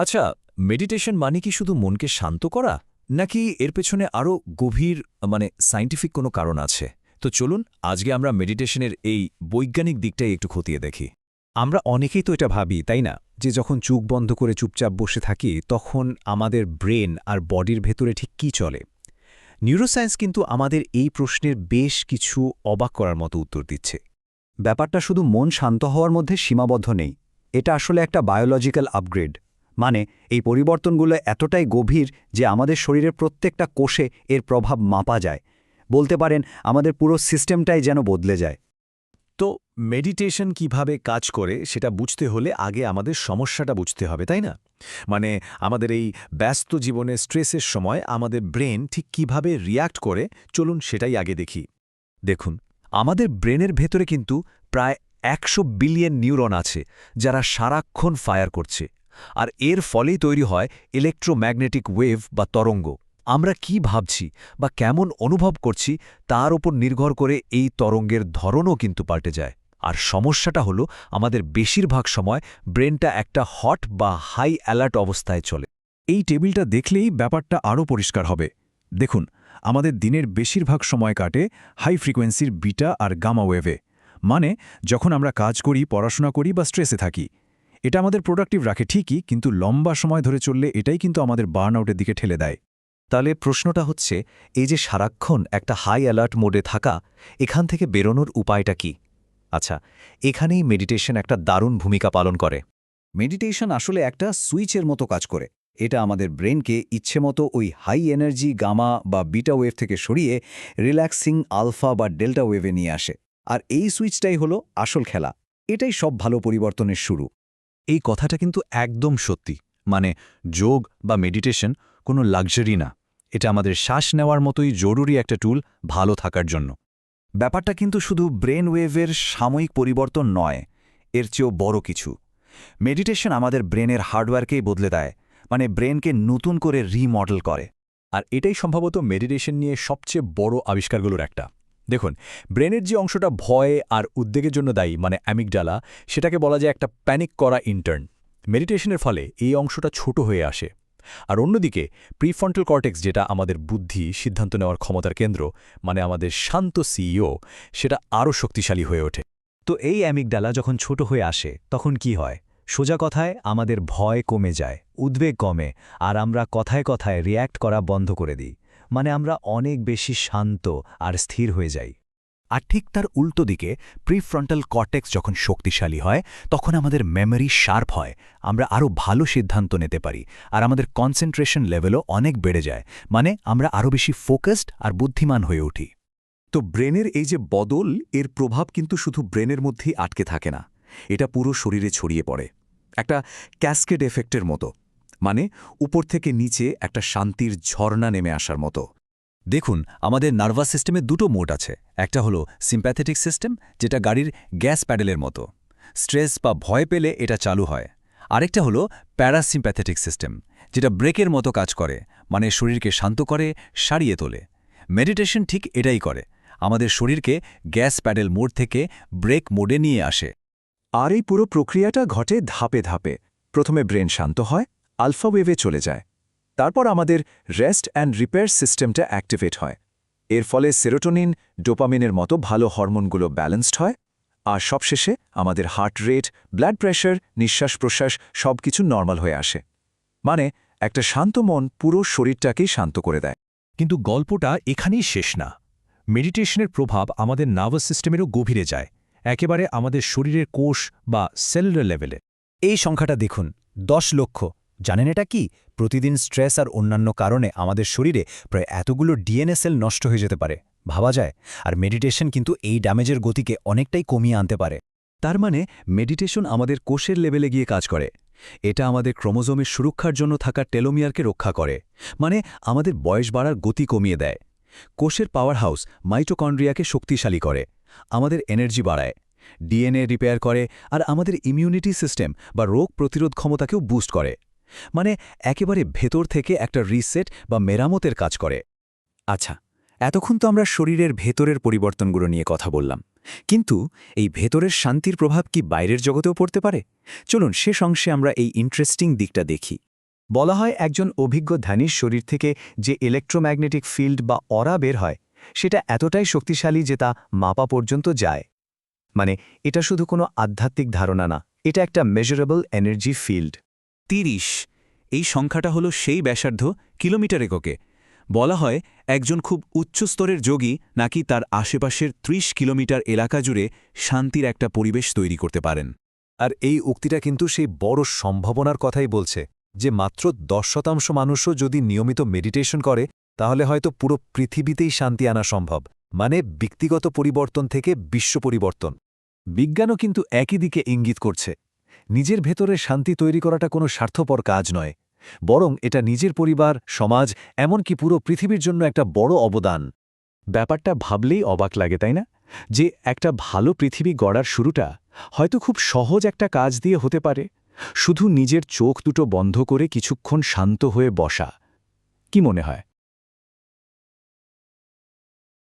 আচ্ছা মেডিটেশন মানে কি শুধু মনকে শান্ত করা, নাকি এর পেছনে আরও গভীর মানে সায়েন্টিফিক কোনো কারণ আছে? তো চলুন, আজকে আমরা মেডিটেশনের এই বৈজ্ঞানিক দিকটাই একটু খতিয়ে দেখি। আমরা অনেকেই তো এটা ভাবি, তাই না? যে যখন চোখ বন্ধ করে চুপচাপ বসে থাকি, তখন আমাদের ব্রেন আর বডির ভেতরে ঠিক কী চলে? নিউরোসায়েন্স কিন্তু আমাদের এই প্রশ্নের বেশ কিছু অবাক করার মতো উত্তর দিচ্ছে। ব্যাপারটা শুধু মন শান্ত হওয়ার মধ্যে সীমাবদ্ধ নেই। এটা আসলে একটা বায়োলজিক্যাল আপগ্রেড মানে এই পরিবর্তনগুলো এতটাই গভীর যে আমাদের শরীরের প্রত্যেকটা কোষে এর প্রভাব মাপা যায়। বলতে পারেন, আমাদের পুরো সিস্টেমটাই যেন বদলে যায়। তো মেডিটেশন কীভাবে কাজ করে সেটা বুঝতে হলে আগে আমাদের সমস্যাটা বুঝতে হবে, তাই না? মানে আমাদের এই ব্যস্ত জীবনে স্ট্রেসের সময় আমাদের ব্রেন ঠিক কীভাবে রিয়্যাক্ট করে, চলুন সেটাই আগে দেখি। দেখুন, আমাদের ব্রেনের ভেতরে কিন্তু প্রায় একশো বিলিয়ন নিউরন আছে যারা সারাক্ষণ ফায়ার করছে। আর এর ফলেই তৈরি হয় ইলেকট্রোম্যাগনেটিক ওয়েভ বা তরঙ্গ। আমরা কি ভাবছি বা কেমন অনুভব করছি তার ওপর নির্ভর করে এই তরঙ্গের ধরনও কিন্তু পাল্টে যায়। আর সমস্যাটা হলো আমাদের বেশিরভাগ সময় ব্রেনটা একটা হট বা হাই অ্যালার্ট অবস্থায় চলে। এই টেবিলটা দেখলেই ব্যাপারটা আরও পরিষ্কার হবে। দেখুন, আমাদের দিনের বেশিরভাগ সময় কাটে হাই ফ্রিকোয়েন্সির বিটা আর গামা ওয়েভে। মানে যখন আমরা কাজ করি, পড়াশোনা করি বা স্ট্রেসে থাকি এটা আমাদের প্রোডাক্টিভ রাখে, ঠিকই, কিন্তু লম্বা সময় ধরে চললে এটাই কিন্তু আমাদের বার্ন আউটের দিকে ঠেলে দেয়। তাহলে প্রশ্নটা হচ্ছে, এই যে সারাক্ষণ একটা হাই অ্যালার্ট মোডে থাকা, এখান থেকে বেরোনোর উপায়টা কি? আচ্ছা এখানেই মেডিটেশন একটা দারুণ ভূমিকা পালন করে। মেডিটেশন আসলে একটা সুইচের মতো কাজ করে। এটা আমাদের ব্রেনকে ইচ্ছেমতো ওই হাই এনার্জি গামা বা বিটা ওয়েভ থেকে সরিয়ে রিল্যাক্সিং আলফা বা ডেল্টা ওয়েভে নিয়ে আসে। আর এই সুইচটাই হলো আসল খেলা। এটাই সব ভালো পরিবর্তনের শুরু। এই কথাটা কিন্তু একদম সত্যি। মানে যোগ বা মেডিটেশন কোনো লাক্সারি না। এটা আমাদের শ্বাস নেওয়ার মতোই জরুরি একটা টুল ভালো থাকার জন্য। ব্যাপারটা কিন্তু শুধু ব্রেন ওয়েভের সাময়িক পরিবর্তন নয়, এর চেয়েও বড় কিছু। মেডিটেশন আমাদের ব্রেনের হার্ডওয়্যারকেই বদলে দেয় মানে ব্রেনকে নতুন করে রিমডেল করে। আর এটাই সম্ভবত মেডিটেশন নিয়ে সবচেয়ে বড় আবিষ্কারগুলোর একটা। দেখুন, ব্রেনের যে অংশটা ভয় আর উদ্বেগের জন্য দায়ী মানে অ্যামিকডালা সেটাকে বলা যায় একটা প্যানিক করা ইন্টার্ন। মেডিটেশনের ফলে এই অংশটা ছোট হয়ে আসে। আর অন্যদিকে, প্রিফ্রন্টাল কর্টেক্স, যেটা আমাদের বুদ্ধি, সিদ্ধান্ত নেওয়ার ক্ষমতার কেন্দ্র মানে আমাদের শান্ত সিইও, সেটা আরও শক্তিশালী হয়ে ওঠে। তো এই অ্যামিকডালা যখন ছোট হয়ে আসে, তখন কি হয়? সোজা কথায়, আমাদের ভয় কমে যায়, উদ্বেগ কমে, আর আমরা কথায় কথায় রিয়্যাক্ট করা বন্ধ করে দিই। মানে আমরা অনেক বেশি শান্ত আর স্থির হয়ে যাই। আর ঠিক তার উল্টো দিকে, প্রিফ্রন্টাল কর্টেক্স যখন শক্তিশালী হয়, তখন আমাদের মেমরি শার্প হয়, আমরা আরও ভালো সিদ্ধান্ত নিতে পারি, আর আমাদের কনসেন্ট্রেশন লেভেলও অনেক বেড়ে যায় মানে আমরা আরও বেশি ফোকাসড আর বুদ্ধিমান হয়ে উঠি। তো ব্রেনের এই যে বদল, এর প্রভাব কিন্তু শুধু ব্রেনের মধ্যেই আটকে থাকে না, এটা পুরো শরীরে ছড়িয়ে পড়ে, একটা ক্যাসকেড এফেক্টের মতো। মানে উপর থেকে নিচে একটা শান্তির ঝর্ণা নেমে আসার মতো। দেখুন, আমাদের নার্ভাস সিস্টেমে দুটো মোড আছে। একটা হলো সিম্প্যাথেটিক সিস্টেম, যেটা গাড়ির গ্যাস প্যাডেলের মতো। স্ট্রেস বা ভয় পেলে এটা চালু হয়। আরেকটা হলো প্যারাসিম্প্যাথেটিক সিস্টেম, যেটা ব্রেকের মতো কাজ করে মানে শরীরকে শান্ত করে, সারিয়ে তোলে। মেডিটেশন ঠিক এটাই করে। আমাদের শরীরকে গ্যাস প্যাডেল মোড থেকে ব্রেক মোডে নিয়ে আসে। আর এই পুরো প্রক্রিয়াটা ঘটে ধাপে ধাপে। প্রথমে ব্রেন শান্ত হয় আলফা ওয়েভে চলে যায়। তারপর আমাদের রেস্ট অ্যান্ড রিপেয়ার সিস্টেমটা অ্যাক্টিভেট হয়। এর ফলে সেরোটোনিন, ডোপামিনের মতো ভালো হরমোনগুলো ব্যালেন্সড হয়। আর সবশেষে আমাদের হার্ট রেট, ব্লাড প্রেশার নিঃশ্বাস প্রশ্বাস সব কিছু নর্মাল হয়ে আসে। মানে একটা শান্ত মন পুরো শরীরটাকেই শান্ত করে দেয়। কিন্তু গল্পটা এখানেই শেষ না। মেডিটেশনের প্রভাব আমাদের নার্ভাস সিস্টেমেরও গভীরে যায়। একেবারে আমাদের শরীরের কোষ বা সেলুলার লেভেলে। এই সংখ্যাটা দেখুন, দশ লক্ষ। জানেন এটা কি? প্রতিদিন স্ট্রেস আর অন্যান্য কারণে আমাদের শরীরে প্রায় এতগুলো ডিএনএ সেল নষ্ট হয়ে যেতে পারে, ভাবা যায়। আর মেডিটেশন কিন্তু এই ড্যামেজের গতিকে অনেকটাই কমিয়ে আনতে পারে। তার মানে মেডিটেশন আমাদের কোষের লেভেলে গিয়ে কাজ করে। এটা আমাদের ক্রোমোজোমের সুরক্ষার জন্য থাকা টেলোমিয়ারকে রক্ষা করে। মানে আমাদের বয়স বাড়ার গতি কমিয়ে দেয়। কোষের পাওয়ার হাউস মাইটোকন্ড্রিয়াকে শক্তিশালী করে, আমাদের এনার্জি বাড়ায়, ডিএনএ রিপেয়ার করে, আর আমাদের ইমিউনিটি সিস্টেম বা রোগ প্রতিরোধ ক্ষমতাকেও বুস্ট করে। মানে একেবারে ভেতর থেকে একটা রিসেট বা মেরামতের কাজ করে। আচ্ছা এতক্ষণ তো আমরা শরীরের ভেতরের পরিবর্তনগুলো নিয়ে কথা বললাম। কিন্তু এই ভেতরের শান্তির প্রভাব কি বাইরের জগতেও পড়তে পারে? চলুন শেষ অংশে আমরা এই ইন্টারেস্টিং দিকটা দেখি। বলা হয় একজন অভিজ্ঞ ধ্যানীর শরীর থেকে যে ইলেকট্রোম্যাগনেটিক ফিল্ড বা অরা বের হয়, সেটা এতটাই শক্তিশালী যে তা মাপা পর্যন্ত যায়। মানে এটা শুধু কোনো আধ্যাত্মিক ধারণা না, এটা একটা মেজারেবল এনার্জি ফিল্ড তিরিশ। এই সংখ্যাটা হলো সেই ব্যাসার্ধ কিলোমিটার এককে। বলা হয় একজন খুব উচ্চস্তরের যোগী নাকি তার আশেপাশের ৩০ কিলোমিটার এলাকা জুড়ে শান্তির একটা পরিবেশ তৈরি করতে পারেন। আর এই উক্তিটা কিন্তু সেই বড় সম্ভাবনার কথাই বলছে যে মাত্র দশ শতাংশ মানুষও যদি নিয়মিত মেডিটেশন করে, তাহলে হয়তো পুরো পৃথিবীতেই শান্তি আনা সম্ভব মানে ব্যক্তিগত পরিবর্তন থেকে বিশ্ব পরিবর্তন। বিজ্ঞানও কিন্তু একই দিকে ইঙ্গিত করছে। নিজের ভেতরে শান্তি তৈরি করাটা কোনো স্বার্থপর কাজ নয়, বরং এটা নিজের পরিবার, সমাজ, এমনকি পুরো পৃথিবীর জন্য একটা বড় অবদান। ব্যাপারটা ভাবলেই অবাক লাগে, তাই না? যে একটা ভালো পৃথিবী গড়ার শুরুটা হয়তো খুব সহজ একটা কাজ দিয়ে হতে পারে, শুধু নিজের চোখ দুটো বন্ধ করে কিছুক্ষণ শান্ত হয়ে বসা। কি মনে হয়?